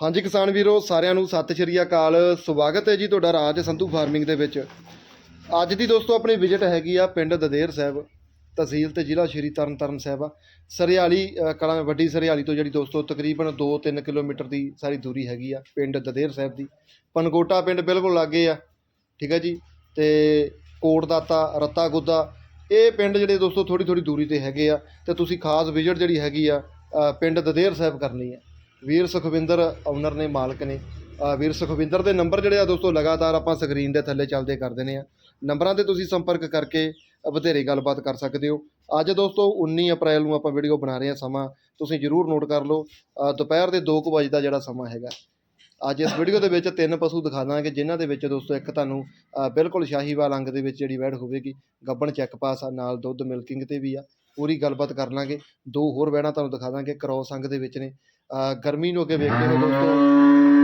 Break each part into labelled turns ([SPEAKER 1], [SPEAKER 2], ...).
[SPEAKER 1] ਹਾਂਜੀ ਕਿਸਾਨ ਵੀਰੋ, ਸਾਰਿਆਂ ਨੂੰ ਸਤਿ ਸ਼੍ਰੀ ਅਕਾਲ। ਸਵਾਗਤ ਹੈ ਜੀ ਤੁਹਾਡਾ ਰਾਜ ਸੰਧੂ ਫਾਰਮਿੰਗ ਦੇ ਵਿੱਚ। ਅੱਜ ਦੀ ਦੋਸਤੋ ਆਪਣੀ ਵਿਜ਼ਿਟ ਹੈਗੀ ਆ ਪਿੰਡ ਦਦੇਰ ਸਾਹਿਬ, ਤਹਿਸੀਲ ਤੇ ਜ਼ਿਲ੍ਹਾ ਸ਼੍ਰੀ ਤਰਨਤਾਰਨ ਸਾਹਿਬ ਆ। ਸਰਿਆਲੀ ਕਲਾਂ ਵੱਡੀ ਸਰਿਆਲੀ ਤੋਂ ਜਿਹੜੀ ਦੋਸਤੋ ਤਕਰੀਬਨ 2-3 ਕਿਲੋਮੀਟਰ ਦੀ ਸਾਰੀ ਦੂਰੀ ਹੈਗੀ ਆ ਪਿੰਡ ਦਦੇਰ ਸਾਹਿਬ ਦੀ। ਪਨਗੋਟਾ ਪਿੰਡ ਬਿਲਕੁਲ ਲਾਗੇ ਆ, ਠੀਕ ਹੈ ਜੀ? ਤੇ ਕੋਟਦਾਤਾ ਰੱਤਾ ਗੁੱਦਾ ਇਹ ਪਿੰਡ ਜਿਹੜੇ ਦੋਸਤੋ ਥੋੜੀ ਥੋੜੀ ਦੂਰੀ ਤੇ ਹੈਗੇ ਆ। ਤੇ ਤੁਸੀਂ ਖਾਸ ਵਿਜ਼ਿਟ ਜਿਹੜੀ ਹੈਗੀ ਆ ਪਿੰਡ ਦਦੇਰ ਸਾਹਿਬ ਕਰਨੀ ਆ। ਵੀਰ ਸੁਖਵਿੰਦਰ ਓਨਰ ਨੇ ਮਾਲਕ ਨੇ। ਵੀਰ ਸੁਖਵਿੰਦਰ ਦੇ ਨੰਬਰ ਜਿਹੜੇ ਆ ਦੋਸਤੋ ਲਗਾਤਾਰ ਆਪਾਂ ਸਕਰੀਨ ਦੇ ਥੱਲੇ ਚੱਲਦੇ ਕਰ ਦਿੰਦੇ ਆ। ਨੰਬਰਾਂ ਤੇ ਤੁਸੀਂ ਸੰਪਰਕ ਕਰਕੇ ਵਧੇਰੇ ਗੱਲਬਾਤ ਕਰ ਸਕਦੇ ਹੋ। ਅੱਜ ਦੋਸਤੋ 19 ਅਪ੍ਰੈਲ ਨੂੰ ਆਪਾਂ ਵੀਡੀਓ ਬਣਾ ਰਹੇ ਹਾਂ ਸਮਾਂ। ਤੁਸੀਂ ਜਰੂਰ ਨੋਟ ਕਰ ਲਓ। ਦੁਪਹਿਰ ਦੇ 2 ਵਜੇ ਦਾ ਜਿਹੜਾ ਸਮਾਂ ਹੈਗਾ। ਅੱਜ ਇਸ ਵੀਡੀਓ ਦੇ ਵਿੱਚ ਤਿੰਨ ਪਸ਼ੂ ਦਿਖਾ ਦਾਂਗੇ, ਜਿਨ੍ਹਾਂ ਦੇ ਵਿੱਚ ਦੋਸਤੋ ਇੱਕ ਤੁਹਾਨੂੰ ਬਿਲਕੁਲ ਸ਼ਾਹੀਵਾਲ ਅੰਗ ਦੇ ਵਿੱਚ ਜਿਹੜੀ ਵੈੜ ਹੋਵੇਗੀ, ਗੱਬਣ ਚੈੱਕ ਪਾਸ ਆ, ਨਾਲ ਦੁੱਧ ਮਿਲਕਿੰਗ ਤੇ ਵੀ ਆ। ਪੂਰੀ ਗੱਲਬਾਤ ਕਰ ਲਾਂਗੇ। ਦੋ ਹੋਰ ਵੈੜਾਂ ਤੁਹਾਨੂੰ ਦਿਖਾ ਦਾਂਗੇ ਕ੍ਰੋਸ ਅੰਗ ਦੇ ਵਿੱਚ ਨੇ। ਗਰਮੀ ਨੂੰ ਅੱਗੇ ਵੇਖਦੇ ਹੋਏ ਦੋਸਤੋ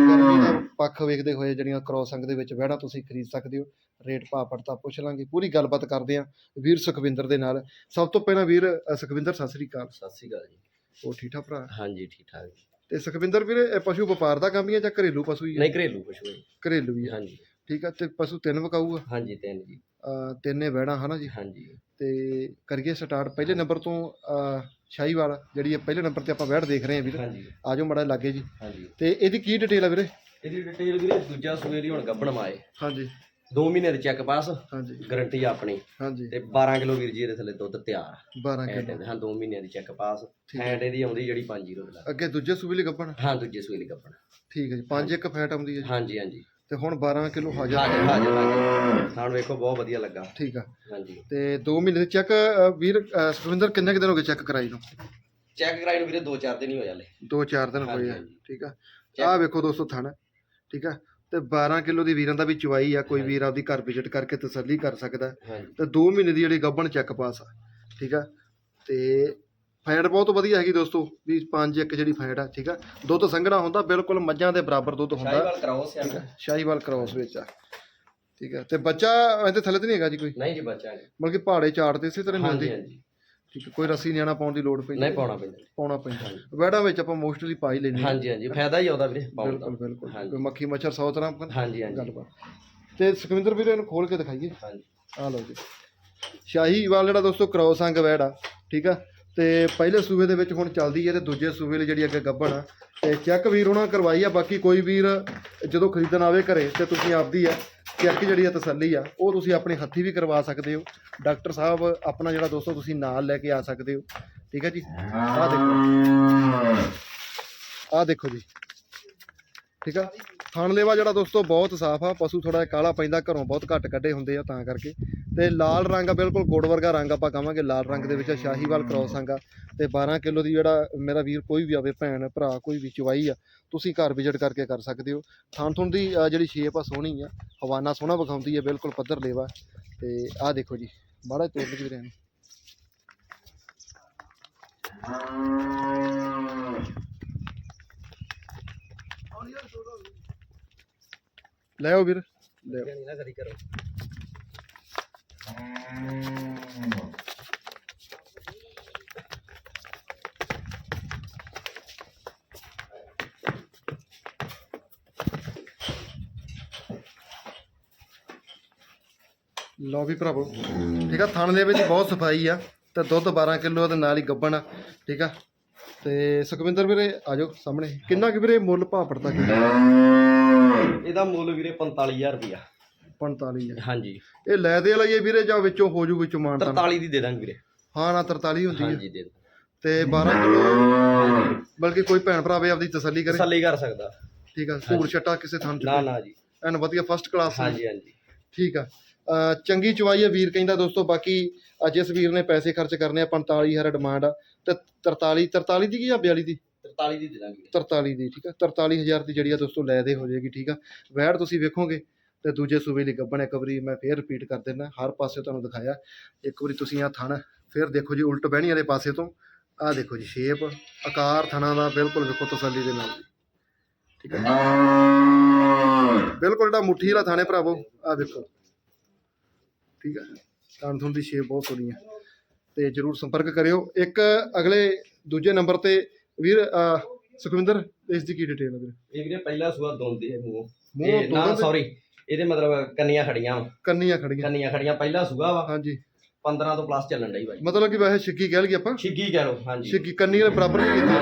[SPEAKER 1] ਗਰਮੀ ਦਾ ਪੱਖ ਵੇਖਦੇ ਹੋਏ ਜਿਹੜੀਆਂ ਕ੍ਰੋਸ ਅੰਗ ਦੇ ਵਿੱਚ ਵੈੜਾਂ ਤੁਸੀਂ ਖਰੀਦ ਸਕਦੇ ਹੋ। ਰੇਟ ਭਾਅ ਪੜਤਾ ਪੁੱਛ ਲਾਂਗੇ ਪੂਰੀ ਗੱਲਬਾਤ ਕਰਦੇ ਆਂ ਵੀਰ ਸੁਖਵਿੰਦਰ ਦੇ ਨਾਲ। ਸਭ ਤੋਂ ਪਹਿਲਾਂ ਵੀਰ ਸੁਖਵਿੰਦਰ ਸਤਿ ਸ੍ਰੀ ਅਕਾਲ।
[SPEAKER 2] ਸਤਿ ਸ਼੍ਰੀ ਅਕਾਲ ਜੀ।
[SPEAKER 1] ਉਹ ਠੀਕ ਠਾਕ ਭਰਾ?
[SPEAKER 2] ਹਾਂਜੀ ਠੀਕ ਠਾਕ ਜੀ।
[SPEAKER 1] ਤੇ ਸੁਖਵਿੰਦਰ ਵੀਰ ਇਹ ਪਸ਼ੂ ਵਪਾਰ ਦਾ ਕੰਮ ਹੀ ਹੈ ਜਾਂ ਘਰੇਲੂ ਪਸ਼ੂ ਹੀ ਹੈ?
[SPEAKER 2] ਨਹੀਂ ਘਰੇਲੂ ਪਸ਼ੂ ਹੈ।
[SPEAKER 1] ਘਰੇਲੂ ਹੀ ਹੈ।
[SPEAKER 2] ਹਾਂਜੀ।
[SPEAKER 1] ਠੀਕ ਆ ਤੇ ਪਸ਼ੂ ਤਿੰਨ ਵਕਾਊ ਆ?
[SPEAKER 2] ਹਾਂਜੀ ਤਿੰਨ ਜੀ।
[SPEAKER 1] ਅ, ਤਿੰਨੇ ਵੈੜਾਂ ਹਨਾ ਜੀ?
[SPEAKER 2] ਹਾਂਜੀ।
[SPEAKER 1] ਤੇ ਕਰੀਏ ਸਟਾਰਟ ਪਹਿਲੇ ਨੰਬਰ ਤੋਂ ਅ, ਸ਼ਾਹੀਵਾਲ ਜਿਹੜੀ ਹੈ ਪਹਿਲੇ ਨੰਬਰ ਤੇ ਆਪਾਂ ਵੈੜ ਦੇਖ ਰਹੇ ਹਾਂ ਵੀਰ।
[SPEAKER 2] ਹਾਂਜੀ।
[SPEAKER 1] ਆਜੋ ਮੜਾ ਲਾਗੇ ਜੀ।
[SPEAKER 2] ਹਾਂਜੀ।
[SPEAKER 1] ਤੇ ਇਹਦੀ ਕੀ ਡਿਟੇਲ ਆ ਵੀਰੇ?
[SPEAKER 2] ਇਹਦੀ ਡਿਟੇਲ ਵੀਰੇ ਦੂਜਾ ਸਵੇਰੀ ਹੁਣ ਗੱਬਣ ਮਾਏ।
[SPEAKER 1] ਹਾਂਜੀ।
[SPEAKER 2] 2 ਮਹੀਨੇ ਦੇ ਚੈੱਕ ਪਾਸ
[SPEAKER 1] ਹਾਂਜੀ।
[SPEAKER 2] ਗਾਰੰਟੀ ਆਪਣੀ।
[SPEAKER 1] ਹਾਂਜੀ।
[SPEAKER 2] ਤੇ 12 ਕਿਲੋ ਵੀਰ ਜੀ ਇਹਦੇ ਥੱਲੇ ਦੁੱਧ ਤਿਆਰ।
[SPEAKER 1] 12
[SPEAKER 2] ਐਟ
[SPEAKER 1] ਕਿਲੋ।
[SPEAKER 2] ਹਾਂ 2 ਮਹੀਨਿਆਂ ਦੀ ਚੈੱਕ ਪਾਸ ਫੈਟ ਇਹਦੀ ਆਉਂਦੀ ਜਿਹੜੀ 5 ਜ਼ੀਰੋ ਦੇ ਲੱਗ
[SPEAKER 1] ਅੱਗੇ ਦੂਜੇ ਸੂਬੇ ਲਈ ਗੱਪਣ
[SPEAKER 2] ਹਾਂ ਦੂਜੇ ਸਵੇਲੀ ਗੱਬਣ
[SPEAKER 1] ਠੀਕ ਹੈ ਜੀ 5 ਇੱਕ ਫੈਟ ਆਉਂਦੀ ਹੈ
[SPEAKER 2] ਹਾਂਜੀ ਹਾਂਜੀ।
[SPEAKER 1] ਤੇ ਹੁਣ 12 ਕਿਲੋ ਹਾਜ਼ਰ
[SPEAKER 2] ਹਾਜ਼ਰ ਹਾਜ਼ਰ ਹਾਜ਼ਰ ਹੁਣ ਵੇਖੋ ਬਹੁਤ ਵਧੀਆ ਲੱਗਾ।
[SPEAKER 1] ਠੀਕ ਆ।
[SPEAKER 2] ਹਾਂਜੀ।
[SPEAKER 1] ਤੇ 2 ਮਹੀਨੇ ਦੇ ਚੈੱਕ ਵੀਰ ਅ, ਸੁਖਵਿੰਦਰ ਕਿੰਨੇ ਕੁ ਦਿਨ ਹੋ ਗਏ ਚੈੱਕ ਕਰਾਈ ਨੂੰ?
[SPEAKER 2] ਚੈੱਕ ਕਰਾਈ ਨੂੰ ਵੀਰੇ 2-4 ਦਿਨ ਹੀ ਹੋਇਆ ਲੈ
[SPEAKER 1] 2-4 ਦਿਨ ਹੋਏ ਆ।
[SPEAKER 2] ਹਾਂਜੀ।
[SPEAKER 1] ਠੀਕ ਆ।
[SPEAKER 2] Check-
[SPEAKER 1] ਆਹ ਵੇਖੋ ਦੋਸਤੋ ਥਣ। ਠੀਕ ਆ। ਤੇ 12 ਕਿਲੋ ਦੀ ਵੀਰਾਂ ਦਾ ਵੀ ਚੁਆਈ ਆ। ਕੋਈ ਵੀਰ ਆਪਦੀ ਘਰ ਵਿਜ਼ਿਟ ਕਰਕੇ ਤਸੱਲੀ ਕਰ ਸਕਦਾ। ਹੈ।
[SPEAKER 2] ਹਾਂਜੀ।
[SPEAKER 1] ਤੇ 2 ਮਹੀਨੇ ਦੀ ਜਿਹੜੀ ਗੱਭਣ ਚੈੱਕ ਪਾਸ ਆ। ਠੀਕ ਆ। ਤੇ ਫੈਟ ਬਹੁਤ ਵਧੀਆ ਹੈਗੀ ਦੋਸਤੋ ਵੀ 5 ਇੱਕ ਜਿਹੜੀ ਫੈਟ ਆ ਠੀਕ ਆ? ਦੁੱਧ ਸੰਘਣਾ ਹੁੰਦਾ ਬਿਲਕੁਲ ਮੱਝਾਂ ਦੇ ਬਰਾਬਰ ਦੁੱਧ ਹੁੰਦਾ।
[SPEAKER 2] ਸ਼ਾਹੀਵਾਲ ਕਰਾਉਸ ਆ
[SPEAKER 1] ਸ਼ਾਹੀਵਾਲ ਕ੍ਰੋਸ ਵਿੱਚ ਆ। ਠੀਕ ਆ ਤੇ ਬੱਚਾ ਇਹਦੇ ਥੱਲੇ ਤੇ ਨਹੀਂ ਹੈਗਾ ਜੀ ਕੋਈ?
[SPEAKER 2] ਨਹੀਂ ਜੀ ਬੱਚਾ ਨਹੀਂ।
[SPEAKER 1] ਮਤਲਬ ਕਿ ਪਹਾੜੇ ਚਾੜਦੇ ਇਸੇ ਤਰ੍ਹਾਂ ਮਿਲਦੇ।
[SPEAKER 2] ਹਾਂਜੀ
[SPEAKER 1] ਠੀਕ ਕੋਈ ਰੱਸੀ ਨਿਆਣਾ ਪਾਉਣ ਦੀ ਲੋੜ ਪੈਂਦੀ।
[SPEAKER 2] ਨਹੀਂ ਪਾਉਣਾ ਪੈਂਦਾ।
[SPEAKER 1] ਪਾਉਣਾ ਪੈਂਦਾ। ਵੈੜਾਂ ਵਿੱਚ ਆਪਾਂ ਮੋਸਟਲੀ ਪਾ ਹੀ ਲੈਂਦੇ ਹਾਂ।
[SPEAKER 2] ਹਾਂਜੀ ਹਾਂਜੀ। ਫਾਇਦਾ ਹੀ ਆਉਂਦਾ ਵੀਰੇ ਪਾਉਣ ਦਾ।
[SPEAKER 1] ਬਿਲਕੁਲ ਬਿਲਕੁਲ। ਕੋਈ ਮੱਖੀ ਮੱਛਰ ਸੌ ਤਰ੍ਹਾਂ
[SPEAKER 2] ਹਾਂਜੀ ਹਾਂਜੀ।
[SPEAKER 1] ਗੱਲਬਾਤ। ਤੇ ਸੁਖਵਿੰਦਰ ਵੀਰੇ ਇਹਨੂੰ ਖੋਲ ਕੇ ਦਿਖਾਈਏ।
[SPEAKER 2] ਹਾਂਜੀ।
[SPEAKER 1] ਆ ਲਓ ਜੀ। ਸ਼ਾਹੀਵਾਲ ਜਿਹੜਾ ਦੋਸਤੋ ਕ੍ਰੋਸ ਅੰਗ ਵੈੜ ਆ ਠੀਕ ਆ? ਤੇ ਪਹਿਲੇ ਸੂਬੇ ਦੇ ਵਿੱਚ ਹੁਣ ਚੱਲਦੀ ਹੈ ਤੇ ਦੂਜੇ ਸੂਬੇ ਲਈ ਜਿਹੜੀ ਅੱਗੇ ਗੱਬਣ ਆ। ਤੇ ਚੈੱਕ ਵੀਰ ਉਹਨਾਂ ਕਰਵਾਈ ਆ, ਬਾਕੀ ਕੋਈ ਵੀਰ ਜਦੋਂ ਖਰੀਦਣ ਆਵੇ ਘਰੇ ਤੇ ਤੁਸੀਂ ਆਪਦੀ ਆ, ਚੈੱਕ ਜਿਹੜੀ ਆ ਤਸੱਲੀ ਆ, ਉਹ ਤੁਸੀਂ ਆਪਣੇ ਹੱਥੀ ਵੀ ਕਰਵਾ ਸਕਦੇ ਹੋ। ਡਾਕਟਰ ਸਾਹਿਬ ਆਪਣਾ ਜਿਹੜਾ ਦੋਸਤੋ ਤੁਸੀਂ ਨਾਲ ਲੈ ਕੇ ਆ ਸਕਦੇ ਹੋ। ਠੀਕ ਹੈ ਜੀ? ਆਹ ਦੇਖੋ। ਆਹ ਦੇਖੋ ਜੀ। ਠੀਕ ਆ? ਥਣ ਲੇਵਾ ਜਿਹੜਾ ਦੋਸਤੋ, ਬਹੁਤ ਸਾਫ਼ ਆ। ਪਸ਼ੂ ਥੋੜਾ ਕਾਲਾ ਪੈਂਦਾ, ਘਰੋਂ ਬਹੁਤ ਘੱਟ ਕੱਢੇ ਹੁੰਦੇ ਆ ਤਾਂ ਕਰਕੇ। ਤੇ ਲਾਲ ਰੰਗ ਆ ਬਿਲਕੁਲ ਗੁੜ ਵਰਗਾ ਰੰਗ ਆਪਾਂ ਕਹਾਂਗੇ ਲਾਲ ਰੰਗ ਦੇ ਵਿੱਚ ਆ, ਸ਼ਾਹੀਵਾਲ ਕ੍ਰੋਸ ਅੰਗ ਆ। ਤੇ 12 ਕਿਲੋ ਦੀ ਜਿਹੜਾ ਮੇਰਾ ਵੀਰ ਕੋਈ ਵੀ ਆਵੇ ਭੈਣ ਭਰਾ ਕੋਈ ਵੀ ਚਵਾਈ ਆ ਤੁਸੀਂ ਘਰ ਵਿਜ਼ਿਟ ਕਰਕੇ ਕਰ ਸਕਦੇ ਹੋ। ਥਣ ਥੁਣ ਦੀ ਜਿਹੜੀ ਸ਼ੇਪ ਆ ਸੋਹਣੀ ਆ ਹਵਾਨਾ ਸੋਹਣਾ ਵਿਖਾਉਂਦੀ ਹੈ ਬਿਲਕੁਲ ਪੱਧਰ ਲੇਵਾ ਤੇ ਆਹ ਦੇਖੋ ਜੀ ਬੜਾ ਤੋੜ ਕੇ ਵੀਰੇ ਲੈ ਆਓ ਵੀਰ। ਲੈ
[SPEAKER 2] ਨਾ ਕਰੀ ਕਰੋ।
[SPEAKER 1] ਲਓ ਵੀ ਭਰਾਵੋ, ਠੀਕ ਆ, ਥਣ ਦੇ ਵਿੱਚ ਬਹੁਤ ਸਫ਼ਾਈ ਆ, ਤੇ ਦੁੱਧ 12 ਕਿਲੋ ਦੇ ਨਾਲ ਹੀ ਗੱਬਣ ਆ, ਠੀਕ ਆ। ਤੇ ਸੁਖਵਿੰਦਰ ਵੀਰੇ ਆਜੋ ਸਾਹਮਣੇ। ਕਿੰਨਾ ਕਿ ਵੀਰੇ ਮੁੱਲ ਭਾਅ ਤੱਕ
[SPEAKER 2] ਇਹਦਾ ਮੁੱਲ ਵੀਰੇ 45000 ਰੁਪਇਆ
[SPEAKER 1] 45 ਹੈ
[SPEAKER 2] ਹਾਂਜੀ।
[SPEAKER 1] ਇਹ ਲੈ ਦੇ ਲਈਏ ਵੀਰੇ ਜਾਂ ਵਿੱਚੋਂ ਹੋ ਜੂ ਵਿੱਚੋਂ ਮਾਨਤਾ
[SPEAKER 2] 43 ਦੀ ਦੇ ਦਾਂਗੇ ਵੀਰੇ।
[SPEAKER 1] ਹਾਂ ਨਾ 43 ਹੁੰਦੀ ਹੈ
[SPEAKER 2] ਹਾਂਜੀ ਦੇ ਦਾਂ
[SPEAKER 1] ਤੇ 12 ਕਿਲੋ ਬਲਕਿ ਕੋਈ ਭੈਣ ਭਰਾ ਵੀ ਆਪਦੀ ਤਸੱਲੀ ਕਰੇ।
[SPEAKER 2] ਤਸੱਲੀ ਕਰ ਸਕਦਾ।
[SPEAKER 1] ਠੀਕ ਆ ਸੂਰ ਛੱਟਾ ਕਿਸੇ ਥਾਂ
[SPEAKER 2] ਨਾ
[SPEAKER 1] ਚ
[SPEAKER 2] ਨਾ ਜੀ।
[SPEAKER 1] ਐਨ ਵਧੀਆ ਫਸਟ ਕਲਾਸ
[SPEAKER 2] ਹਾਂਜੀ ਹਾਂਜੀ।
[SPEAKER 1] ਠੀਕ ਆ। ਅਹ ਚੰਗੀ ਚਵਾਈ ਹੈ ਵੀਰ ਕਹਿੰਦਾ ਦੋਸਤੋ ਬਾਕੀ ਅਹ ਜਿਸ ਵੀਰ ਨੇ ਪੈਸੇ ਖਰਚ ਕਰਨੇ ਆ 45000 ਡਿਮਾਂਡ ਆ। ਤੇ 43 43 ਦੀ ਕੀ ਆ 42 ਦੀ?
[SPEAKER 2] 43 ਦੀ ਦੇ ਦਾਂਗੇ। ਵੀਰੇ।
[SPEAKER 1] 43 ਦੀ ਠੀਕ ਆ। 43000 ਦੀ ਜਿਹੜੀ ਆ ਦੋਸਤੋ ਲੈ ਦੇ ਹੋ ਜਾਏਗੀ ਠੀਕ ਆ। ਵੈੜ ਤੁਸੀਂ ਵੇਖੋਗੇ ਤੇ ਦੂਜੇ ਸੂਬੇ ਲਈ ਗੱਬਣ ਇੱਕ ਵਾਰੀ ਮੈਂ ਫੇਰ ਰਿਪੀਟ ਕਰ ਦਿੰਦਾ ਹਰ ਪਾਸੇ ਤੁਹਾਨੂੰ ਦਿਖਾਇਆ। ਇੱਕ ਵਾਰੀ ਤੁਸੀਂ ਆ ਥਣ ਫੇਰ ਦੇਖੋ ਜੀ ਉਲਟ ਬਹਿਣੀ ਵਾਲੇ ਪਾਸੇ ਤੋਂ। ਆ ਦੇਖੋ ਜੀ ਸ਼ੇਪ ਆਕਾਰ ਥਣਾ ਦਾ ਬਿਲਕੁਲ ਵੇਖੋ ਤਸੱਲੀ ਦੇ ਨਾਲ। ਠੀਕ ਹੈ ਬਿਲਕੁਲ ਜਿਹੜਾ ਮੁੱਠੀ ਵਾਲਾ ਥਾਣੇ ਭਰਾਵੋ ਆ ਦੇਖੋ। ਠੀਕ ਹੈ? ਥਣ ਥੁਣ ਦੀ ਸ਼ੇਪ ਬਹੁਤ ਸੋਹਣੀ ਹੈ। ਤੇ ਜਰੂਰ ਸੰਪਰਕ ਕਰਿਓ। ਇੱਕ ਅਗਲੇ ਦੂਜੇ ਨੰਬਰ ਤੇ ਵੀਰ ਸੁਖਵਿੰਦਰ ਇਸ ਦੀ ਕੀ ਡਿਟੇਲ ਹੈ ਵੀਰੇ?
[SPEAKER 2] ਇਹ ਵੀਰੇ ਪਹਿਲਾ ਸੂਆ ਦੋਂਦੀ ਹੈ ਮੂੰਹ।
[SPEAKER 1] ਮੂੰਹ
[SPEAKER 2] ਨਾ ਸੌਰੀ ਇਹਦੇ ਮਤਲਬ ਕੰਨੀਆਂ ਖੜੀਆਂ ਵਾਂ।
[SPEAKER 1] ਕੰਨੀਆਂ ਖੜੀਆਂ।
[SPEAKER 2] ਕੰਨੀਆਂ ਖੜੀਆਂ ਪਹਿਲਾ ਸੂਆ ਵਾ।
[SPEAKER 1] ਹਾਂਜੀ।
[SPEAKER 2] 15 ਤੋਂ ਪਲੱਸ ਚੱਲਣ ਡਈ ਬਾਈ।
[SPEAKER 1] ਮਤਲਬ ਕਿ ਵੈਸੇ ਛਿੱਕੀ ਕਹਿ ਲਈਏ ਆਪਾਂ।
[SPEAKER 2] ਛਿੱਗੀ ਕਹਿ ਲਓ ਹਾਂਜੀ।
[SPEAKER 1] ਛਿੱਕੀ ਕੰਨੀ ਦੇ ਬਰਾਬਰ ਨਹੀਂ ਕੀਤੀ।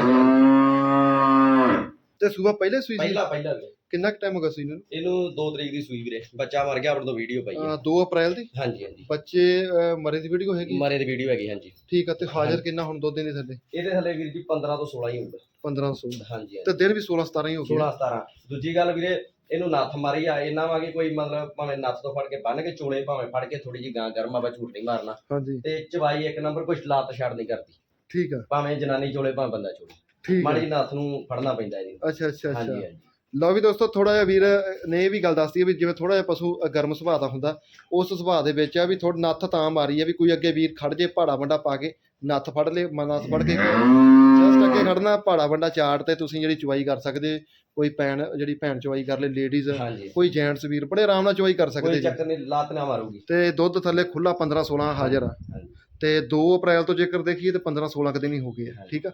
[SPEAKER 1] ਤੇ ਸੂਬਾ ਪਹਿਲੇ ਸੂਈ ਸੀ?
[SPEAKER 2] ਪਹਿਲਾ ਪਹਿਲਾ ਵੀਰੇ
[SPEAKER 1] ਕਿੰਨਾ ਕੁ ਟਾਈਮ ਹੋ ਗਿਆ ਸੂਈ ਨੂੰ?
[SPEAKER 2] ਇਹਨੂੰ 2 ਤਰੀਕ ਦੀ ਸੂਈ ਵੀਰੇ। ਬੱਚਾ ਮਰ ਗਿਆ ਆਪਣੇ ਤੋਂ ਵੀਡੀਓ ਪਾਈ ਹੈ।
[SPEAKER 1] ਅਹ 2 ਅਪ੍ਰੈਲ ਦੀ?
[SPEAKER 2] ਹਾਂਜੀ ਹਾਂਜੀ।
[SPEAKER 1] ਬੱਚੇ ਅਹ, ਮਰੇ ਦੀ ਵੀਡੀਓ ਹੈਗੀ?
[SPEAKER 2] ਮਰੇ ਦੀ ਵੀਡੀਓ ਹੈਗੀ ਹਾਂਜੀ।
[SPEAKER 1] ਠੀਕ ਆ ਤੇ ਹਾਜ਼ਰ ਕਿੰਨਾ ਹੁਣ ਦੋ ਦਿਨ ਦੇ ਥੱਲੇ?
[SPEAKER 2] ਇਹਦੇ ਥੱਲੇ ਵੀਰ ਜੀ 15 ਤੋਂ 16 ਹੀ ਹੋਊਗਾ।
[SPEAKER 1] 1500
[SPEAKER 2] ਹਾਂਜੀ ਹਾਂਜੀ।
[SPEAKER 1] ਤੇ ਦਿਨ ਵੀ 16 17 ਹੀ ਹੋ
[SPEAKER 2] 16
[SPEAKER 1] ਗਿਆ
[SPEAKER 2] 17 ਦੂਜੀ ਗੱਲ ਵੀਰੇ ਇਹਨੂੰ ਨੱਥ ਮਾਰੀ ਆ ਇਹਨਾਂ ਵਾਂਗੇ ਕੋਈ ਮਤਲਬ ਭਾਵੇਂ ਨੱਥ ਤੋਂ ਫੜ ਕੇ ਬੰਨ ਕੇ ਚੋਲੇ ਭਾਵੇਂ ਫੜ ਕੇ ਥੋੜੀ ਜੀ ਗਾਂ ਗਰਮਾ ਵਾ ਝੂਠ ਨਹੀਂ ਮਾਰਨਾ।
[SPEAKER 1] ਹਾਂਜੀ।
[SPEAKER 2] ਤੇ ਚਵਾਈ ਇੱਕ ਨੰਬਰ ਕੋਈ ਲਾਤ ਛੱਡ ਨਹੀਂ ਕਰਦੀ।
[SPEAKER 1] ਠੀਕ ਆ।
[SPEAKER 2] ਭਾਵੇਂ ਜਨਾਨੀ ਚੋਲੇ ਭਾਵੇਂ ਬੰਦਾ ਚੋਲੇ।
[SPEAKER 1] ਠੀਕ ਆ।
[SPEAKER 2] ਮਾੜੀ ਨੱਥ ਨੂੰ ਫੜਨਾ ਪੈਂਦਾ ਇਹਦੀ
[SPEAKER 1] ਅੱਛਾ ਅੱਛਾ ਅੱਛਾ।
[SPEAKER 2] ਹਾਂਜੀ ਹਾਂਜੀ।
[SPEAKER 1] ਲਓ ਵੀ ਦੋਸਤੋ ਥੋੜਾ ਜਿਹਾ ਵੀਰ ਨੇ ਇਹ ਵੀ ਗੱਲ ਦੱਸਦੀ ਹੈ ਵੀ ਜਿਵੇਂ ਥੋੜਾ ਜਿਹਾ ਪਸ਼ੂ ਅ, ਗਰਮ ਸੁਭਾਅ ਦਾ ਹੁੰਦਾ ਉਸ ਸੁਭਾਅ ਦੇ ਵਿੱਚ ਆ ਵੀ ਥੋੜਾ ਨੱਥ ਤਾਂ ਮਾਰੀ ਆ ਵੀ ਕੋਈ ਅੱਗੇ ਵੀਰ ਖੜ ਜੇ ਪਹਾੜਾ ਵੰਡਾ ਪਾ ਕੇ ਨੱਥ ਫੜ ਲੇ ਨੱਥ ਫੜ ਕੇ ਜਸਟ ਅੱਗੇ ਖੜਨਾ ਪਹਾੜਾ ਵੰਡਾ ਚਾੜ ਤੇ ਤੁਸੀਂ ਜਿਹੜੀ ਚੁਵਾਈ ਕਰ ਸਕਦੇ ਕੋਈ ਭੈਣ ਜਿਹੜੀ ਭੈਣ ਚੁਵਾਈ ਕਰ ਲੇ ਲੇਡੀਜ਼
[SPEAKER 2] ਹਾਂਜੀ।
[SPEAKER 1] ਕੋਈ ਜੈਂਟਸ ਵੀਰ ਬੜੇ ਆਰਾਮ ਨਾਲ ਚੁਵਾਈ ਕਰ ਸਕਦੇ
[SPEAKER 2] ਕੋਈ
[SPEAKER 1] ਜੀ।
[SPEAKER 2] ਚੱਕਰ ਨਹੀਂ ਲਾਤ ਨਾ ਮਾਰੂਗੀ।
[SPEAKER 1] ਤੇ ਦੁੱਧ ਥੱਲੇ ਖੁੱਲਾ 15 16 ਹਾਜ਼ਰ ਆ।
[SPEAKER 2] ਹਾਂਜੀ।
[SPEAKER 1] ਤੇ 2 ਅਪ੍ਰੈਲ ਤੋਂ ਜੇਕਰ ਦੇਖੀਏ ਤੇ 15 16 ਕੁ ਦਿਨ ਹੀ ਹੋ ਗਏ ਆ
[SPEAKER 2] ਹਾਂਜੀ।
[SPEAKER 1] ਠੀਕ ਆ?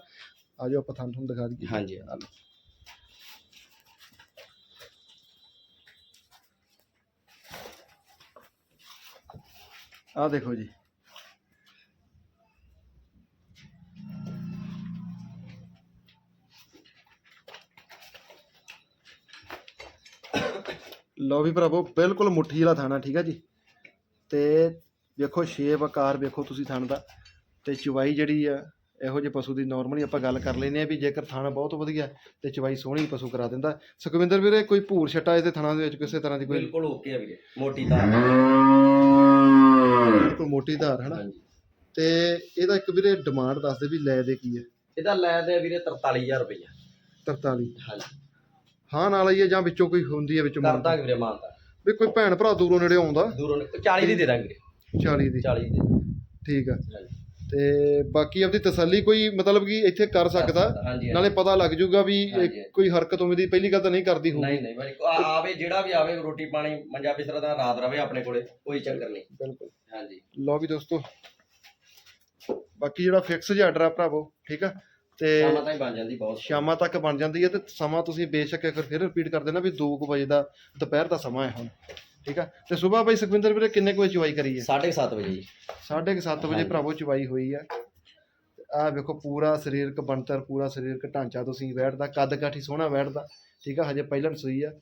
[SPEAKER 1] ਆਜੋ ਆਪਾਂ ਤੁਹਾਨੂੰ ਤੁਹਾਨੂੰ ਦਿਖਾ ਦਈਏ।
[SPEAKER 2] ਹਾਂਜੀ
[SPEAKER 1] ਆਹ ਦੇਖੋ ਜੀ। ਲਓ ਵੀ ਭਰਾਵੋ ਬਿਲਕੁਲ ਮੁੱਠੀ ਵਾਲਾ ਥਾਣਾ ਠੀਕ ਆ ਜੀ? ਤੇ ਵੇਖੋ ਸ਼ੇਪ ਆਕਾਰ ਵੇਖੋ ਤੁਸੀਂ ਥਣ ਦਾ। ਤੇ ਚੁਵਾਈ ਜਿਹੜੀ ਆ ਇਹੋ ਜਿਹੇ ਪਸ਼ੂ ਦੀ ਨਾਰਮਲੀ ਆਪਾਂ ਗੱਲ ਕਰ ਲੈਨੇ ਆ ਵੀ ਜੇਕਰ ਥਾਣਾ ਬਹੁਤ ਵਧੀਆ ਤੇ ਚੁਵਾਈ ਸੋਹਣੀ ਪਸ਼ੂ ਕਰਾ ਦਿੰਦਾ। ਸੁਖਵਿੰਦਰ ਵੀਰੇ ਕੋਈ ਭੂਰ ਛਟਾ ਇਹਦੇ ਥਾਣਾ ਦੇ ਵਿੱਚ ਕਿਸੇ ਤਰ੍ਹਾਂ ਦੀ ਕੋਈ?
[SPEAKER 2] ਬਿਲਕੁਲ ਓਕੇ ਆ ਵੀਰੇ ਮੋਟੀ ਤਾਰ
[SPEAKER 1] ਬਿਲਕੁਲ ਮੋਟੀ ਧਾਰ ਹੈ ਨਾ
[SPEAKER 2] ਹਾਂਜੀ।
[SPEAKER 1] ਤੇ ਇਹਦਾ ਇੱਕ ਵੀਰੇ ਡਿਮਾਂਡ ਦੱਸ ਦੇ ਵੀ ਲੈ ਦੇ ਕੀ ਹੈ
[SPEAKER 2] ਇਹਦਾ ਲੈ ਦੇ ਵੀਰੇ 43000 ਰੁਪਇਆ
[SPEAKER 1] 43
[SPEAKER 2] ਹਾਂਜੀ।
[SPEAKER 1] ਹਾਂ ਨਾਲ ਹੀ ਹੈ ਜਾਂ ਵਿੱਚੋਂ ਕੋਈ ਹੁੰਦੀ ਹੈ ਵਿੱਚੋਂ
[SPEAKER 2] ਕਰ
[SPEAKER 1] ਮਾਨਤਾ?
[SPEAKER 2] ਦਾਂਗੇ ਵੀਰੇ ਮਾਨਤਾ?
[SPEAKER 1] ਵੀ ਕੋਈ ਭੈਣ ਭਰਾ ਦੂਰੋਂ ਨੇੜੇ ਆਉਂਦਾ?
[SPEAKER 2] ਦੂਰੋਂ ਨੀ- 40 ਦੀ ਦੇ ਦਾਂਗੇ। ਵੀਰੇ
[SPEAKER 1] 40 ਦੀ।
[SPEAKER 2] 40 ਦੀ।
[SPEAKER 1] ਠੀਕ ਆ।
[SPEAKER 2] ਹਾਂਜੀ।
[SPEAKER 1] ਤੇ ਬਾਕੀ ਆਪਦੀ ਤਸੱਲੀ ਕੋਈ ਮਤਲਬ ਕਿ ਇੱਥੇ ਕਰ ਸਕਦਾ?
[SPEAKER 2] ਹਾਂਜੀ
[SPEAKER 1] ਨਾਲੇ ਪਤਾ ਲੱਗ ਜੂਗਾ ਵੀ ਇਹ
[SPEAKER 2] ਹਾਂਜੀ, ਹਾਂਜੀ।
[SPEAKER 1] ਕੋਈ ਹਰਕਤ ਉਵੇਂ ਦੀ ਪਹਿਲੀ ਗੱਲ ਤਾਂ ਨਹੀਂ ਕਰਦੀ ਹੋਊਗੀ।
[SPEAKER 2] ਨਹੀਂ ਨਹੀਂ ਭਾਈ ਆ- ਆਵੇ ਜਿਹੜਾ ਵੀ ਆਵੇ ਰੋਟੀ ਪਾਣੀ ਮੰਜਾ ਬਿਸਰਾ ਦਾ ਰਾਤ ਰਵੇ ਆਪਣੇ ਕੋਲੇ ਕੋਈ ਚੱਕਰ ਨਹੀਂ।
[SPEAKER 1] ਬਿਲਕੁਲ।
[SPEAKER 2] ਹਾਂਜੀ।
[SPEAKER 1] ਲਓ ਵੀ ਦੋਸਤੋ ਬਾਕੀ ਜਿਹੜਾ ਫਿਕਸ ਜਿਹਾ ਆਰਡਰ ਆ ਭਰਾਵੋ ਠੀਕ ਆ? ਤੇ
[SPEAKER 2] ਸ਼ਾਮਾਂ ਤਾਈਂ ਬਣ ਜਾਂਦੀ ਬਹੁਤ।
[SPEAKER 1] ਸ਼ਾਮਾਂ ਤੱਕ ਬਣ ਜਾਂਦੀ ਹੈ ਤੇ ਸਮਾਂ ਤੁਸੀਂ ਬੇਸ਼ੱਕ ਇੱਕ ਫਿਰ ਰਿਪੀਟ ਕਰ ਦੇਣਾ ਵੀ 2 ਵਜੇ ਦਾ ਦੁਪਹਿਰ ਦਾ ਸਮਾਂ ਹੈ ਹੁਣ ਠੀਕ ਆ? ਤੇ ਸਵੇਰ ਬਾਈ ਸੁਖਵਿੰਦਰ ਵੀਰੇ ਕਿੰਨੇ ਕੁ ਵਜੇ ਚੁਵਾਈ ਕਰੀ ਹੈ
[SPEAKER 2] 7:30 ਵਜੇ ਜੀ।
[SPEAKER 1] ਸਾਢੇ ਕੁ ਸੱਤ ਵਜੇ
[SPEAKER 2] ਹਾਂਜੀ।
[SPEAKER 1] ਭਰਾਵੋ ਚੁਵਾਈ ਹੋਈ ਆ। ਆ ਵੇਖੋ ਪੂਰਾ ਸਰੀਰਕ ਬਣਤਰ ਪੂਰਾ ਸਰੀਰਕ ਢਾਂਚਾ ਤੁਸੀਂ ਬੈਠਦਾ ਕੱਦ ਕਾਠੀ ਸੋਹਣਾ ਬੈਠਦਾ ਠੀਕ ਆ? ਹਜੇ ਪਹਿਲਣ ਸੂਈ ਆ।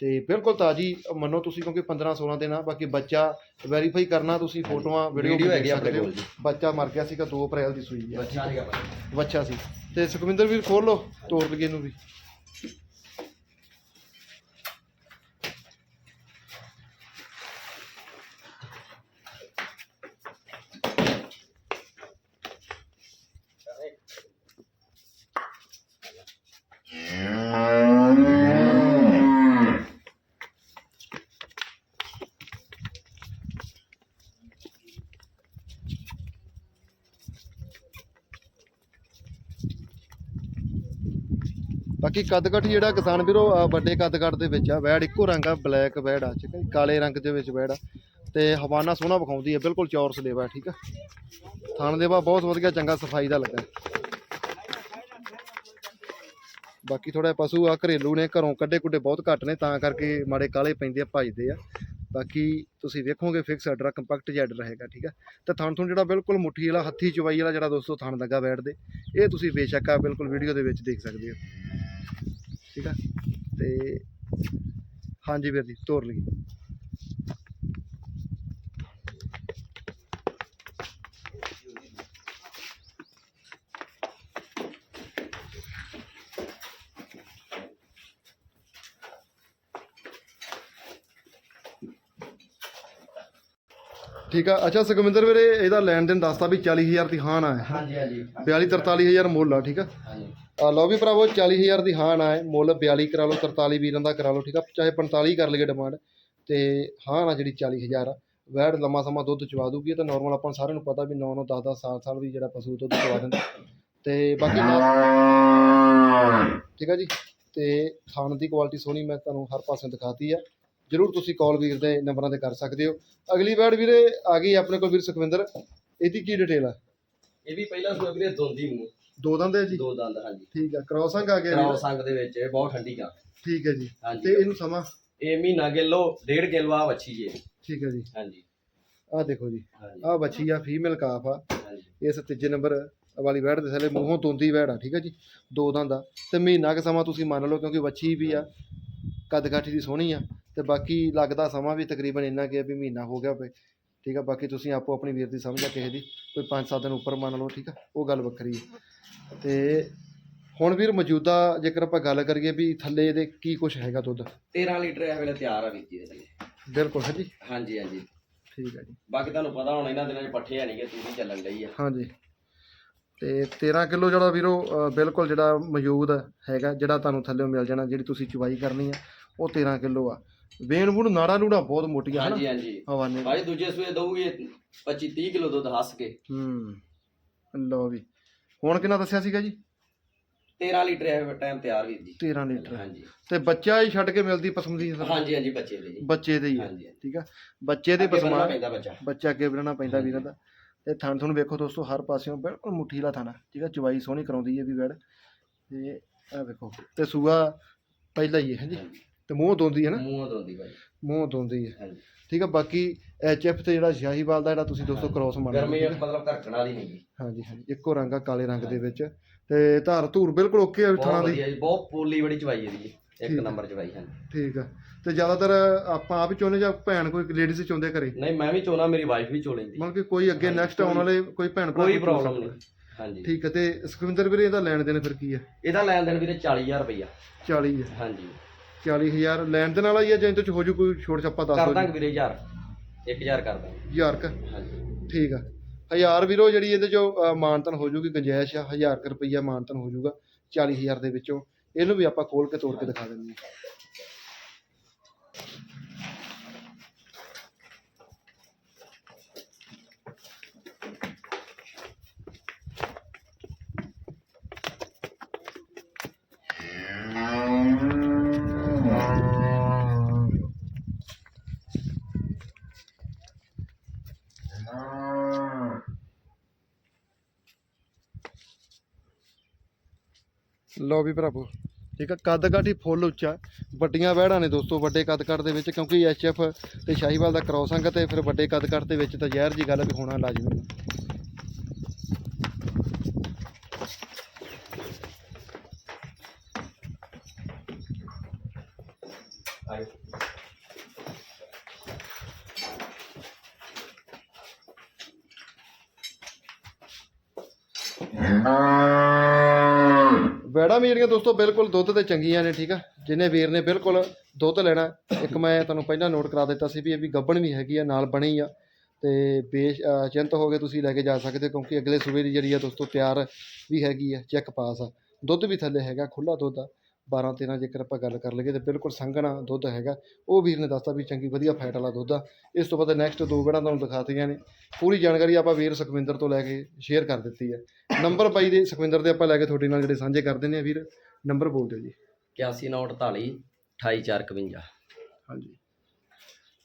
[SPEAKER 1] ਤੇ ਬਿਲਕੁਲ ਤਾਜੀ ਮੰਨੋ ਤੁਸੀਂ ਕਿਉਂਕਿ 15 16 ਦਿਨ ਆ ਬਾਕੀ ਬੱਚਾ ਵੈਰੀਫਾਈ ਕਰਨਾ ਤੁਸੀਂ ਫੋਟੋਆਂ ਵੀਡੀਓ
[SPEAKER 2] ਹੈਗੀ ਆਪਣੇ ਕੋਲ ਜੀ।
[SPEAKER 1] ਬੱਚਾ ਮਰ ਗਿਆ ਸੀਗਾ 2 ਅਪ੍ਰੈਲ ਦੀ ਸੂਈ ਆ।
[SPEAKER 2] ਬੱਚਾ
[SPEAKER 1] ਸੀ। ਤੇ ਸੁਖਵਿੰਦਰ ਵੀਰ ਖੋਲ ਲੋ ਤੋੜ ਲਈਏ ਇਹਨੂੰ ਵੀ। ਬਾਕੀ ਕੱਦ ਜਿਹੜਾ ਕਿਸਾਨ ਵੀਰੋ ਵੱਡੇ ਕੱਦ ਦੇ ਵਿੱਚ ਆ, ਵੈੜ ਇੱਕੋ ਰੰਗ ਆ, ਬਲੈਕ ਵੈੜ ਆ, ਠੀਕ ਹੈ ਕਾਲੇ ਰੰਗ ਦੇ ਵਿੱਚ ਵੈੜ ਆ। ਤੇ ਹਵਾਨਾ ਸੋਹਣਾ ਵਿਖਾਉਂਦੀ ਹੈ ਬਿਲਕੁਲ ਚੌਰਸ ਲੇਵਾ ਠੀਕ ਆ। ਥਣ ਦੇਵਾ ਬਹੁਤ ਵਧੀਆ, ਚੰਗਾ ਸਫ਼ਾਈ ਦਾ ਲੱਗਾ। ਬਾਕੀ ਥੋੜਾ ਪਸ਼ੂ ਆ, ਘਰੇਲੂ ਨੇ, ਘਰੋਂ ਕੱਢੇ ਕੁੱਡੇ ਬਹੁਤ ਘੱਟ ਨੇ, ਤਾਂ ਕਰਕੇ ਮਾੜੇ ਕਾਲੇ ਪੈਂਦੇ ਆ, ਭਜਦੇ ਆ। ਬਾਕੀ ਤੁਸੀਂ ਵੇਖੋਗੇ ਫਿਕਸ ਆਰਡਰ ਕੰਪੈਕਟ ਜਿਹਾ ਆਰਡਰ ਰਹੇਗਾ, ਠੀਕ ਆ। ਤੇ ਥਣ ਥਣ ਜਿਹੜਾ ਬਿਲਕੁਲ ਮੁੱਠੀ ਵਾਲਾ, ਹੱਥੀ ਚਵਾਈ ਵਾਲਾ ਜਿਹੜਾ ਦੋਸਤੋ, ਥਣ ਲੱਗਾ ਬੈਠਦੇ ਇਹ ਤੁਸੀਂ ਬੇਸ਼ੱਕ ਆ, ਬਿਲਕੁਲ ਵੀਡੀਓ ਦੇ ਵਿੱਚ ਦੇਖ ਸਕਦੇ ਹੋ। ਠੀਕ ਆ? ਤੇ ਹਾਂਜੀ ਵੀਰ ਜੀ ਤੋਰ ਲਈ ਠੀਕ ਆ? ਅੱਛਾ ਸੁਖਵਿੰਦਰ ਵੀਰੇ ਇਹਦਾ ਲੈਣ ਦੇਣ ਦੱਸਤਾ ਵੀ 40000 ਦੀ ਹਾਨ ਆ।
[SPEAKER 2] ਹਾਂਜੀ ਹਾਂਜੀ।
[SPEAKER 1] 42 43000 ਮੁੱਲ ਆ ਠੀਕ ਆ? ਲਓ ਵੀ ਭਰਾਵੋ 40000 ਦੀ ਹਾਂ ਨਾ ਹੈ ਮੁੱਲ 42 ਕਰਾ ਲਓ 43 ਵੀਰਾਂ ਦਾ ਕਰਾ ਲਓ, ਠੀਕ ਆ? ਚਾਹੇ 45 ਕਰ ਲਈਏ ਡਿਮਾਂਡ ਤੇ ਹਾਂ ਨਾ ਜਿਹੜੀ 40000 ਆ ਵੈੜ ਲੰਮਾ ਸਮਾਂ ਦੁੱਧ ਚਵਾ ਦੂਗੀ, ਇਹ ਤਾਂ ਨਾਰਮਲ ਆਪਾਂ ਨੂੰ ਸਾਰਿਆਂ ਨੂੰ ਪਤਾ ਵੀ 9 9 10 10 ਸਾਲ ਸਾਲ ਵੀ ਜਿਹੜਾ ਪਸ਼ੂ ਦੁੱਧ ਚਵਾ ਦਿੰਦਾ। ਤੇ ਬਾਕੀ ਠੀਕ ਆ ਜੀ? ਤੇ ਖਾਣ ਦੀ ਕੁਆਲਿਟੀ ਸੋਹਣੀ, ਮੈਂ ਤੁਹਾਨੂੰ ਹਰ ਪਾਸੇ ਦਿਖਾਤੀ ਆ। ਜਰੂਰ ਤੁਸੀਂ ਕਾਲ ਵੀਰ ਦੇ ਨੰਬਰਾਂ ਤੇ ਕਰ ਸਕਦੇ ਹੋ। ਅਗਲੀ ਵੈੜ ਵੀਰੇ ਆ ਗਈ ਆਪਣੇ ਕੋਲ ਵੀਰ ਸੁਖਵਿੰਦਰ। ਇਹਦੀ ਕੀ ਡਿਟੇਲ ਆ?
[SPEAKER 2] ਇਹ ਵੀ ਪਹਿਲਾਂ ਸੂਆ ਵੀਰੇ, ਦੋਂਦੀ ਮੂੰਹ।
[SPEAKER 1] ਦੋ ਦੰਦ ਹੈ ਜੀ?
[SPEAKER 2] ਦੋ ਦੰਦ ਹਾਂਜੀ।
[SPEAKER 1] ਠੀਕ ਹੈ ਕ੍ਰੋਸਿੰਗ ਆ ਗਿਆ
[SPEAKER 2] ਕਰਾਉ
[SPEAKER 1] ਵੀਰ
[SPEAKER 2] ਸੰਗ ਦੇ ਵਿੱਚ ਇਹ ਬਹੁਤ ਠੰਡੀ ਗਾਂ
[SPEAKER 1] ਠੀਕ ਹੈ ਜੀ। ਤੇ
[SPEAKER 2] ਹਾਂਜੀ
[SPEAKER 1] ਇਹਨੂੰ ਸਮਾਂ?
[SPEAKER 2] ਇਹ ਮਹੀਨਾ ਕਿਲੋ ਡੇਢ ਕਿਲੋ ਆ ਵੱਛੀ ਜੀ।
[SPEAKER 1] ਠੀਕ ਹੈ ਜੀ।
[SPEAKER 2] ਹਾਂਜੀ।
[SPEAKER 1] ਆਹ ਦੇਖੋ ਜੀ
[SPEAKER 2] ਹਾਂਜੀ।
[SPEAKER 1] ਆਹ ਬੱਚੀ ਆ ਫੀਮੇਲ ਕਾਫ ਆ।
[SPEAKER 2] ਹਾਂਜੀ।
[SPEAKER 1] ਇਸ ਤੀਜੇ ਨੰਬਰ ਵਾਲੀ ਵੈੜ ਦੇ ਥੱਲੇ ਮੂੰਹੋਂ ਤੁੰਦੀ ਵੈੜ ਆ ਠੀਕ ਹੈ ਜੀ? ਦੋ ਦੰਦ ਆ। ਤੇ ਮਹੀਨਾ ਕੁ ਸਮਾਂ ਤੁਸੀਂ ਮੰਨ ਲਓ ਕਿਉਂਕਿ ਵੱਛੀ ਵੀ ਆ ਕੱਦ ਕਾਠੀ ਦੀ ਸੋਹਣੀ ਆ। ਤੇ ਬਾਕੀ ਲੱਗਦਾ ਸਮਾਂ ਵੀ ਤਕਰੀਬਨ ਇੰਨਾ ਕਿ ਆ ਵੀ ਮਹੀਨਾ ਹੋ ਗਿਆ ਹੋਵੇ ਠੀਕ ਆ ਬਾਕੀ ਤੁਸੀਂ ਆਪੋ ਆਪਣੀ ਵੀਰ ਦੀ ਸਮਝ ਆ ਕਿਸੇ ਦੀ ਕੋਈ 5-7 ਦਿਨ ਉੱਪਰ ਮੰਨ ਲਓ ਠੀਕ ਆ ਉਹ ਗੱਲ ਵੱਖਰੀ ਹੈ ਤੇ ਹੁਣ ਵੀਰ ਮੌਜੂਦਾ ਜੇਕਰ ਆਪਾਂ ਗੱਲ ਕਰੀਏ ਵੀ ਥੱਲੇ ਇਹਦੇ ਕੀ ਕੁਝ ਹੈਗਾ ਦੁੱਧ?
[SPEAKER 2] 13 ਲੀਟਰ ਇਹ ਵੇਲੇ ਤਿਆਰ ਆ ਵੀਰ ਜੀ ਇਹਦੇ ਲਈ
[SPEAKER 1] ਬਿਲਕੁਲ ਹੈ ਜੀ
[SPEAKER 2] ਹਾਂਜੀ ਹਾਂਜੀ।
[SPEAKER 1] ਠੀਕ ਹੈ ਜੀ।
[SPEAKER 2] ਬਾਕੀ ਤੁਹਾਨੂੰ ਪਤਾ ਹੁਣ ਇਹਨਾਂ ਦਿਨਾਂ 'ਚ ਪੱਠੇ ਹੈ ਨਹੀਂਗੇ ਤੂੜੀ ਚੱਲਣ ਲਈ ਆ।
[SPEAKER 1] ਹਾਂਜੀ। ਤੇ 13 ਕਿਲੋ ਜਿਹੜਾ ਵੀਰੋ ਬਿਲਕੁਲ ਜਿਹੜਾ ਮੌਜੂਦ ਹੈਗਾ ਜਿਹੜਾ ਤੁਹਾਨੂੰ ਥੱਲੇ ਮਿਲ ਜਾਣਾ ਜਿਹੜੀ ਤੁਸੀਂ ਚੁਵਾਈ ਕਰਨੀ ਆ ਉਹ 13 ਕਿਲੋ ਆ। ਵੇਨ ਵੂਨ ਨਾੜਾ ਨੂੜਾ ਬਹੁਤ ਮੋਟੀਆਂ ਹਨ?
[SPEAKER 2] ਹਾਂਜੀ ਹਾਂਜੀ।
[SPEAKER 1] ਹਵਾਨੇ
[SPEAKER 2] ਭਾਈ ਦੂਜੇ ਸੂਏ ਦਊਗੀ 25 30 ਕਿਲੋ ਦੁੱਧ ਹੱਸ ਕੇ।
[SPEAKER 1] ਹੂੰ ਲਓ ਵੀ। ਹੁਣ ਕਿੰਨਾ ਦੱਸਿਆ ਸੀਗਾ ਜੀ?
[SPEAKER 2] 13 ਲੀਟਰ ਇਹ ਟਾਈਮ ਤਿਆਰ ਵੀਰ ਜੀ
[SPEAKER 1] 13 ਲੀਟਰ।
[SPEAKER 2] ਹਾਂਜੀ।
[SPEAKER 1] ਤੇ ਬੱਚਾ ਹੀ ਛੱਡ ਕੇ ਮਿਲਦੀ ਪਸਮ ਦੀ
[SPEAKER 2] ਹਾਂਜੀ ਹਾਂਜੀ ਬੱਚੇ ਦੇ ਜੀ।
[SPEAKER 1] ਬੱਚੇ ਦੇ ਹੀ
[SPEAKER 2] ਹਾਂਜੀ
[SPEAKER 1] ਠੀਕ ਆ? ਬੱਚੇ ਦੇ
[SPEAKER 2] ਅੱਗੇ
[SPEAKER 1] ਪਸਮਾ
[SPEAKER 2] ਪੈਂਦਾ ਬੱਚਾ।
[SPEAKER 1] ਬੱਚਾ ਅੱਗੇ ਪੈਂਦਾ ਵੀਰਾਂ ਦਾ। ਤੇ ਥਣ ਤੁਹਾਨੂੰ ਵੇਖੋ ਦੋਸਤੋ ਹਰ ਪਾਸਿਓਂ ਬਿਲਕੁਲ ਮੁੱਠੀਲਾ ਥਣ ਠੀਕ ਆ? ਚੁਵਾਈ ਸੋਹਣੀ ਕਰਾਉਂਦੀ ਹੈ ਵੀ ਵੈੜ ਤੇ ਆ ਵੇਖੋ। ਤੇ ਸੂਆ ਪਹਿਲਾ ਹੀ ਹੈ ਜੀ ਤੇ ਮੂੰਹ ਦੋਂਦੀ ਹੈ ਨਾ?
[SPEAKER 2] ਮੂੰਹ ਦੋਂਦੀ ਭਾਈ।
[SPEAKER 1] ਮੂੰਹ ਦੋਂਦੀ ਹੈ।
[SPEAKER 2] ਹਾਂਜੀ।
[SPEAKER 1] ਠੀਕ ਆ ਬਾਕੀ ਐਚ ਐਫ ਤੇ ਜਿਹੜਾ ਸ਼ਾਹੀਵਾਲ ਦਾ ਜਿਹੜਾ ਤੁਸੀਂ ਦੋਸਤੋ ਕ੍ਰੋਸ ਮੰਨ
[SPEAKER 2] ਗਰਮੀ ਮਤਲਬ ਘਰਕਣ ਵਾਲੀ ਨਹੀਂ ਗੀ
[SPEAKER 1] ਹਾਂਜੀ ਹਾਂਜੀ। ਇੱਕੋ ਰੰਗ ਆ ਕਾਲੇ ਰੰਗ ਦੇ ਵਿੱਚ। ਤੇ ਧਾਰ ਧੂਰ ਬਿਲਕੁਲ ਓਕੇ ਆ ਥਣਾ
[SPEAKER 2] ਬਹੁਤ
[SPEAKER 1] ਦੀ।
[SPEAKER 2] ਵਧੀਆ ਜੀ ਬਹੁਤ ਪੋਲੀ ਬੜੀ ਚਵਾਈ ਇਹਦੀ ਜੀ। ਇੱਕ
[SPEAKER 1] ਠੀਕ।
[SPEAKER 2] ਨੰਬਰ ਚਵਾਈ ਹਾਂਜੀ।
[SPEAKER 1] ਠੀਕ ਆ। ਤੇ ਜ਼ਿਆਦਾਤਰ ਆਪਾਂ ਆਪ ਹੀ ਚਾਹੁੰਦੇ ਜਾਂ ਭੈਣ ਕੋਈ ਲੇਡੀਜ਼ ਚਾਹੁੰਦੇ ਘਰੇ?
[SPEAKER 2] ਨਹੀਂ ਮੈਂ ਵੀ ਚੋਣਾ ਮੇਰੀ ਵਾਈਫ ਵੀ ਚੋ ਲੈਂਦੀ
[SPEAKER 1] ਮਤਲਬ ਕਿ ਕੋਈ ਅੱਗੇ
[SPEAKER 2] ਹਾਂਜੀ,
[SPEAKER 1] ਨੈਕਸਟ ਆਉਣ ਵਾਲੇ ਕੋਈ ਭੈਣ ਭਰਾ
[SPEAKER 2] ਕੋਈ
[SPEAKER 1] ਚੋ
[SPEAKER 2] ਪ੍ਰੋਬਲਮ
[SPEAKER 1] ਸਕਦਾ।
[SPEAKER 2] ਨਹੀਂ। ਹਾਂਜੀ।
[SPEAKER 1] ਠੀਕ ਹੈ ਤੇ ਸੁਖਵਿੰਦਰ ਵੀਰੇ ਇਹਦਾ ਲੈਣ ਦੇਣ ਫਿਰ ਕੀ ਹੈ
[SPEAKER 2] ਇਹਦਾ ਲੈਣ ਦੇਣ ਵੀਰੇ 40000 ਰੁਪਈਆ।
[SPEAKER 1] 40 ਹੈ
[SPEAKER 2] ਹਾਂਜੀ।
[SPEAKER 1] 40000 ਲੈਣ ਦੇਣ ਵਾਲਾ ਹੀ ਹੈ ਜਾਂ ਇਹਦੇ ਚ ਹੋ ਜੂ ਕੋਈ ਛੋਟ ਛੱਪਾ ਦੱਸ
[SPEAKER 2] ਕਰ
[SPEAKER 1] ਦਿਓ
[SPEAKER 2] ਦਾਂਗੇ ਵੀਰੇ 1000 1000 ਕਰ ਦਾਂਗੇ।
[SPEAKER 1] ਹਜ਼ਾਰ ਕ?
[SPEAKER 2] ਹਾਂਜੀ।
[SPEAKER 1] ਠੀਕ ਆ। ਹਜ਼ਾਰ ਵੀਰੋ ਜਿਹੜੀ ਇਹਦੇ ਚੋਂ ਅ, ਮਾਨਤਨ ਹੋ ਜੂਗੀ ਗੁੰਜਾਇਸ਼ ਆ ਹਜ਼ਾਰ ਕੁ ਰੁਪਈਆ ਮਾਨਤਨ ਹੋ ਜੂਗਾ 40000 ਦੇ ਵਿੱਚੋਂ। ਇਹਨੂੰ ਵੀ ਆਪਾਂ ਖੋਲ ਕੇ ਤੋੜ ਕੇ ਦਿਖਾ ਦਿੰਦੇ ਹਾਂ। ਲਓ ਵੀ ਭਰਾਵੋ। ਠੀਕ ਆ, ਕੱਦ ਕਾਠੀ ਫੁੱਲ ਉੱਚਾ, ਵੱਡੀਆਂ ਵਹਿੜਾਂ ਨੇ ਦੋਸਤੋ, ਵੱਡੇ ਕੱਦ ਕੱਟ ਦੇ ਵਿੱਚ, ਕਿਉਂਕਿ ਐਚਐਫ ਤੇ ਸ਼ਾਹੀਵਾਲ ਦਾ ਕ੍ਰੋਸਿੰਗ ਤੇ ਫਿਰ ਵੱਡੇ ਕੱਦ ਕੱਟ ਦੇ ਵਿੱਚ ਤਾਂ ਜ਼ਹਿਰ ਜੀ ਗੱਲ ਵੀ ਹੋਣਾ ਲਾਜ਼ਮੀ ਜਿਹੜੀਆਂ ਦੋਸਤੋ ਬਿਲਕੁਲ ਦੁੱਧ ਤੇ ਚੰਗੀਆਂ ਨੇ, ਠੀਕ ਆ? ਜਿਹਨੇ ਵੀਰ ਨੇ ਬਿਲਕੁਲ ਦੁੱਧ ਲੈਣਾ। ਇੱਕ ਮੈਂ ਤੁਹਾਨੂੰ ਪਹਿਲਾਂ ਨੋਟ ਕਰਾ ਦਿੱਤਾ ਸੀ ਵੀ ਇਹ ਵੀ ਗੱਬਣ ਵੀ ਹੈਗੀ ਆ, ਨਾਲ ਬਣੀ ਆ। ਤੇ ਬੇਸ਼ ਚਿੰਤ ਹੋ ਕੇ ਤੁਸੀਂ ਲੈ ਕੇ ਜਾ ਸਕਦੇ ਹੋ, ਕਿਉਂਕਿ ਅਗਲੇ ਸੂਬੇ ਦੀ ਜਿਹੜੀ ਆ ਦੋਸਤੋ ਤਿਆਰ ਵੀ ਹੈਗੀ ਆ ਚੈੱਕ ਪਾਸ ਆ। ਦੁੱਧ ਵੀ ਥੱਲੇ ਹੈਗਾ ਖੁੱਲਾ ਦੁੱਧ ਆ। 12 13 ਜੇਕਰ ਆਪਾਂ ਗੱਲ ਕਰ ਲਈਏ ਤੇ ਬਿਲਕੁਲ ਸੰਘਣਾ ਦੁੱਧ ਹੈਗਾ। ਉਹ ਵੀਰ ਨੇ ਦੱਸਤਾ ਵੀ ਚੰਗੀ ਵਧੀਆ ਫੈਟ ਵਾਲਾ ਦੁੱਧ ਆ। ਇਸ ਤੋਂ ਬਾਅਦ ਨੈਕਸਟ ਦੋ ਗੜਾਂ ਤੁਹਾਨੂੰ ਦਿਖਾਤੀਆਂ ਨੇ। ਪੂਰੀ ਜਾਣਕਾਰੀ ਆਪਾਂ ਵੀਰ ਸੁਖਵਿੰਦਰ ਤੋਂ ਲੈ ਕੇ ਸ਼ੇਅਰ ਕਰ ਦਿੱਤੀ ਹੈ ਨੰਬਰ ਬਾਈ ਦੇ ਸੁਖਵਿੰਦਰ ਦੇ ਆਪਾਂ ਲੈ ਕੇ ਤੁਹਾਡੇ ਨਾਲ ਜਿਹੜੇ ਸਾਂਝੇ ਕਰ ਦਿੰਦੇ ਆ ਵੀਰ ਨੰਬਰ ਬੋਲ ਦਿਓ ਜੀ।
[SPEAKER 2] 8148 28451
[SPEAKER 1] ਹਾਂਜੀ।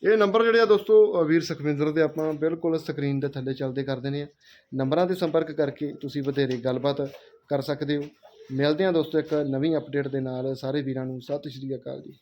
[SPEAKER 1] ਇਹ ਨੰਬਰ ਜਿਹੜੇ ਆ ਦੋਸਤੋ ਵੀਰ ਸੁਖਵਿੰਦਰ ਦੇ ਆਪਾਂ ਬਿਲਕੁਲ ਸਕਰੀਨ ਦੇ ਥੱਲੇ ਚੱਲਦੇ ਕਰ ਦਿੰਦੇ ਆ। ਨੰਬਰਾਂ ਤੇ ਸੰਪਰਕ ਕਰਕੇ ਤੁਸੀਂ ਵਧੇਰੇ ਗੱਲਬਾਤ ਕਰ ਸਕਦੇ ਹੋ। ਮਿਲਦੇ ਆ ਦੋਸਤੋ ਇੱਕ ਨਵੀਂ ਅਪਡੇਟ ਦੇ ਨਾਲ। ਸਾਰੇ ਵੀਰਾਂ ਨੂੰ ਸਤਿ ਸ਼੍ਰੀ ਅਕਾਲ ਜੀ।